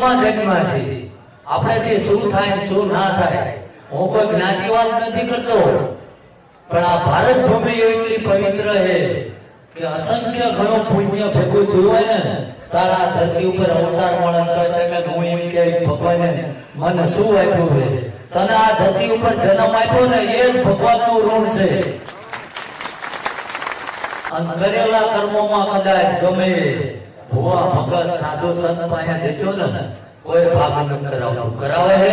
દેશમાં જન્મ્યા છીએ આપણેથી શું થાય શું ના થાય, હું કોઈ જ્ઞાતિવાદ નથી કરતો. પણ આ ભારત ભૂમિ એટલી પવિત્ર છે કે અસંખ્ય ઘણો પુણ્ય ભેગું થયું હોય ને, તારા આ ધરતી ઉપર અવતાર મળે તમે હું એમ કે ભગવાને મને શું આપ્યું છે? તને આ ધરતી ઉપર જન્મ આપ્યો ને એ જ ભગવાનનું ઋણ છે. અને કરેલા કર્મોમાં કદાચ ગમે. ભુવા ભગત સાધુ સંત પાયા જશો ને, કોઈ ભાગ ન કરાવે. હે?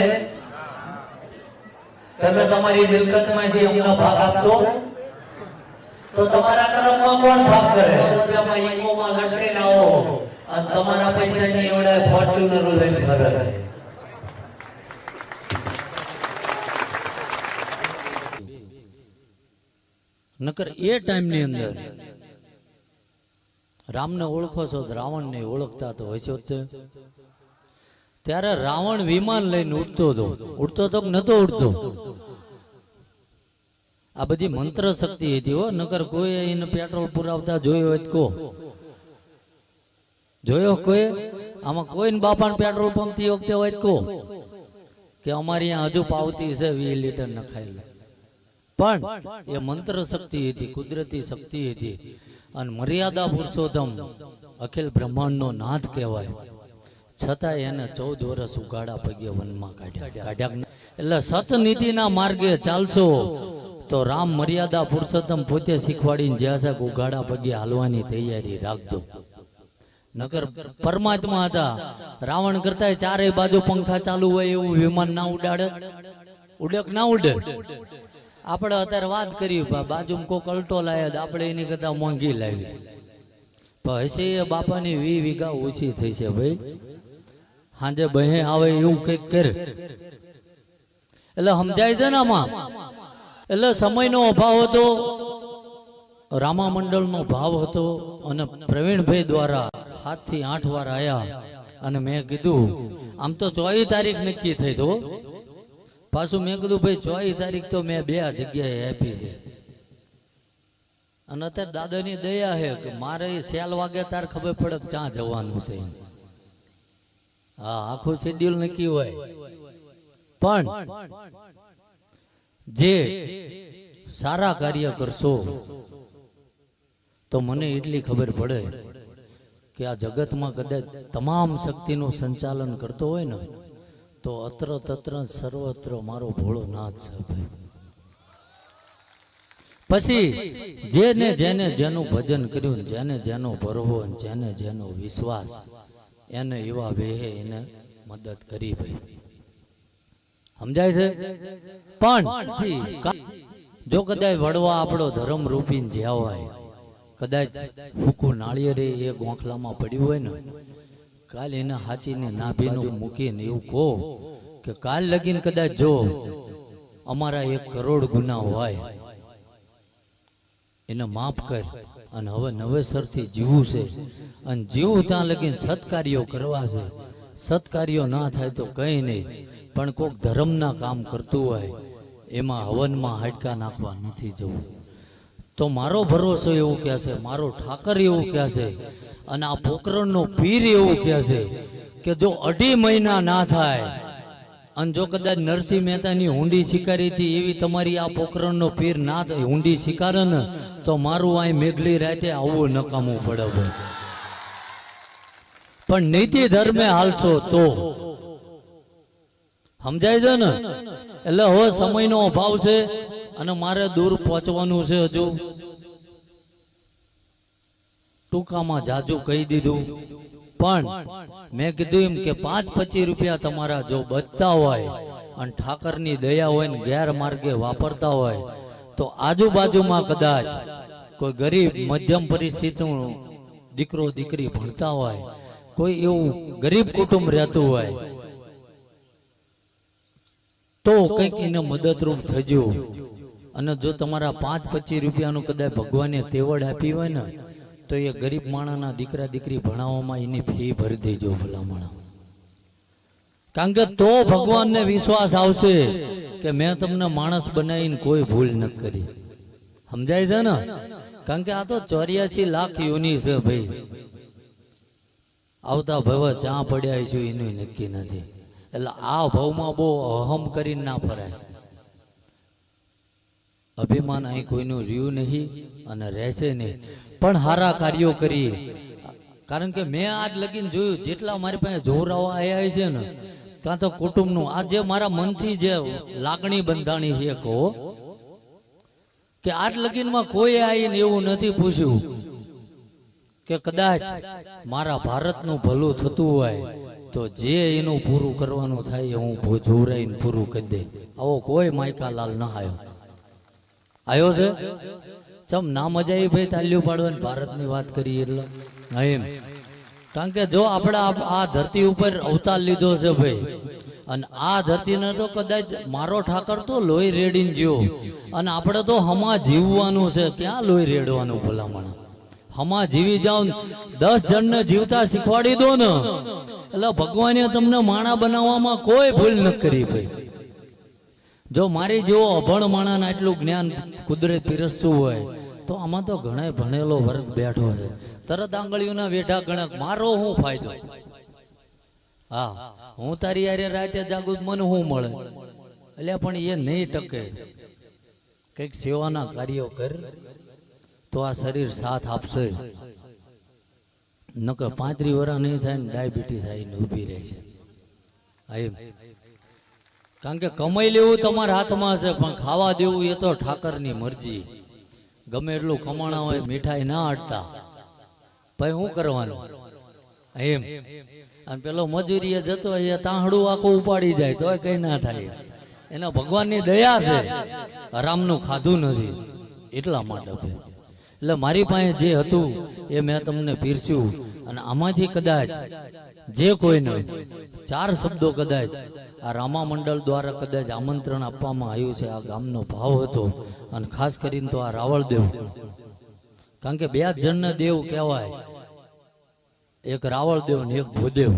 તમે તમારી મિલકતમાંથી અમને ભાગ આપશો? તો તમારા કર્મમાં કોણ ભાગ કરે? રૂપિયામાં ઈકોમાં લટકી ના હો અને તમારા પૈસાની એવડે ફોર્ચ્યુનર લઈને ફરે. નકર એ ટાઈમની અંદર રામને ઓળખો છો રાવણને ઓળખતા તો હોય છો ત્યારે રાવણ વિમાન લઈને ઉડતો હતો. ઉડતો તો નતો ઉડતો. આ બધી મંત્ર શક્તિ હતી હો. નકર કોઈ એને પેટ્રોલ પુરાવતા જોયો હોય કો. જોયો કોઈ? આમાં કોઈને બાપાને પેટ્રોલ પંપથી વખતે હોય કો? કે અમારી અહીંયા હજુ પાવતી છે વીસ લીટર નખાય લે પણ એ મંત્ર શક્તિ હતી, કુદરતી શક્તિ હતી. અને મર્યાદા પુરુષોત્તમ અખિલ બ્રહ્માંડનો નાથ કહેવાય. છતાં એને ચૌદ વર્ષ ઉગાડા પગે વનમાં કાઢ્યા. કાઢ્યા એટલે સતનીતિના માર્ગે ચાલશો, તો રામ મર્યાદા પુરુષોત્તમ પોતે શીખવાડીને જ્યાં સાહેબ કે ઉગાડા પગે હાલવાની તૈયારી રાખજો. નગર પરમાત્મા હતા. રાવણ કરતા ચારે બાજુ પંખા ચાલુ હોય એવું વિમાન ના ઉડાડે. ઉડક ના ઉડે. આપણે અત્યારે વાત કરી બા- બાજુમાં કોક અલટો લાવ્યા તો આપણે એની કરતા મોંઘી લાવી. હશે એ બાપાની વી વીઘા ઓછી થઈ છે ભાઈ. સાંજે બહે આવે એવું કંઈક કર. એટલે સમજાય છે ને આમાં? એટલે સમયનો અભાવ હતો રામા મંડળનો ભાવ હતો અને પ્રવીણભાઈ દ્વારા સાતથી આઠ વાર આયા. અને મેં કીધું, આમ તો ચોવીસ તારીખ નક્કી થઈ તો. પાછું મેં કીધું, ભાઈ ચોવીસ તારીખ તો મેં બે જગ્યાએ આપી છે. અને અત્યારે દાદાની દયા છે કે મારે સેલ વાગે તાર ખબર પડે ક્યાં જવાનું છે. હા, આખું શેડ્યુલ નક્કી હોય. પણ જે સારા કાર્ય કરશો, તો મને એટલી ખબર પડે કે આ જગતમાં કદાચ તમામ શક્તિનું સંચાલન કરતો હોય ને તો અત્ર તત્ર સર્વત્ર મારો ભોળો નાથ છે પછી જેને જેને જેનું ભજન કર્યું જેને જેનો ભરવો જેને જેનો વિશ્વાસ, એને એવા વેહે એને મદદ કરી ભાઈ. સમજાય છે? પણ જો કદાચ વડવા આપણો ધર્મ રૂપીને જ્યાં હોય, કદાચ ફૂકું નાળિયેરે એ ગોખલામાં પડ્યું હોય ને કાલ એને હાચીને નાભીનું મૂકીને એવું કહો કે કાલ લગીને કદાચ જો અમારા એક કરોડ ગુના હોય, એને માફ કર અને હવે નવેસરથી જીવવું છે. અને જીવવું ત્યાં લગીને સત્કાર્યો કરવા છે. સત્કાર્યો ના થાય તો કંઈ નહીં, પણ કોઈક ધર્મના કામ કરતું હોય, એમાં હવનમાં હાડકા નાખવા નથી જવું. તો મારો ભરોસો એવું કહે છે, મારો ઠાકર એવું કહે છે અને આ પોકરણનો પીર એવું કહે છે કે જો અઢી મહિના ના થાય અને જો કદાચ નરસિંહ મહેતાની હુંડી શિકારી હતી, એવી તમારી આ પોકરણનો પીર ના હુંડી શિકારે ને તો મારું આ મેઘલી રાતે આવું નકામું પડે. પણ નીતિ ધર્મે હાલશો તો. સમજાય છે ને? એટલે હવે સમયનો અભાવ છે. અને મારે દૂર પહોંચવાનું છે હજુ. ટૂંકામાં જાજુ કહી દીધું. પણ મેં કીધું એમ કે પાંચ પચીસ રૂપિયા તમારા જો બચતા હોય અને ઠાકરની દયા હોય ને ગેરમાર્ગે વાપરતા હોય, તો આજુબાજુમાં કદાચ કોઈ ગરીબ મધ્યમ પરિસ્થિતિનું દીકરો, દીકરી ભણતા હોય, કોઈ એવું ગરીબ કુટુંબ રહેતું હોય, તો કંઈક એને મદદરૂપ થજો. અને જો તમારા પાંચ પચીસ રૂપિયાનું કદાચ ભગવાને તેવડ આપી હોય ને, તો એ ગરીબ માણાના દીકરા દીકરી ભણાવવામાં એની ફી ભરી દેજો ભલામણ. કારણ કે તો ભગવાનને વિશ્વાસ આવશે કે મેં તમને માણસ બનાવીને કોઈ ભૂલ ન કરી. સમજાય છે ને? કારણ કે આ તો ચોર્યાસી લાખ યુની છે ભાઈ. આવતા ભવ ચા પડ્યા છું એનું નક્કી નથી. એટલે આ ભાવમાં બહુ અહમ કરીને ના ફરાય. અભિમાન અહીં કોઈનું રહ્યું નહીં અને રહેશે નહીં. પણ સારા કાર્યો કરીએ. કારણ કે મેં આજ લગીને જોયું, જેટલા મારી પાસે જોરાઓ આવ્યા છે ને, કાં તો કુટુંબનું. આ જે મારા મનથી જે લાગણી બંધાણી છે કહો. કે આજ લગીનમાં કોઈ આવીને એવું નથી પૂછ્યું કે કદાચ મારા ભારતનું ભલું થતું હોય તો જે એનું પૂરું કરવાનું થાય એ હું જોરાઈને પૂરું કરી દે. આવો કોઈ માયકાલાલ ન આવ્યો. આવ્યો છે? ચમ ના મજા આવી ભાઈ તાલ્યું પાડવાની? ભારતની વાત કરીએ એટલે. એમ? કારણ કે જો આપણે આ ધરતી ઉપર અવતાર લીધો છે ભાઈ, અને આ ધરતીને તો કદાચ મારો ઠાકર તો લોહી રેડીને જીવો અને આપણે તો હમા જીવવાનું છે. ક્યાં લોહી રેડવાનું ભલામણ? હમા જીવી જાઓ દસ જણને જીવતા શીખવાડી દો ને. એટલે ભગવાને તમને માણા બનાવવામાં કોઈ ભૂલ ન કરી ભાઈ. જો મારી જેવો અભણ માણાને આટલું જ્ઞાન કુદરત પીરસતું હોય, તો આમાં તો ઘણા ભણેલો વર્ગ બેઠો છે. તરત આંગળીઓના વેઢા ગણક, મારો શું ફાયદો? હા, હું તારી યારે રાતે જાગું તો મને હું મળે? એટલે પણ એ નહીં ટકે. કંઈક સેવાના કાર્યો કર, તો આ શરીર સાથ આપશે. નકર પાંત્રી વર્ષ નહીં થાય ને ડાયાબિટીસ આવીને ઊભી રહે છે. હા કારણ કે કમાઈ લેવું તમારા હાથમાં છે, પણ ખાવા દેવું એ તો ઠાકરની મરજી. ગમે એટલું કમાણા હોય, મીઠાઈ ના અડતા ભાઈ શું કરવાનું? એમ. અને પેલો મજૂરીએ જતો એ તાહડું આખું ઉપાડી જાય, તો કઈ ના થાય. એના ભગવાનની દયા છે. રામનું ખાધું નથી. એટલા માટે. એટલે મારી પાસે જે હતું, એ મેં તમને પીરસ્યું. અને આમાંથી કદાચ, જે કોઈને ચાર શબ્દો કદાચ આ રામા મંડળ દ્વારા કદાચ આમંત્રણ આપવામાં આવ્યું છે, આ ગામનો ભાવ હતો. અને ખાસ કરીને તો આ રાવળદેવ. કારણ કે બે જણને દેવ કહેવાય. એક રાવળદેવ ને એક ભૂદેવ.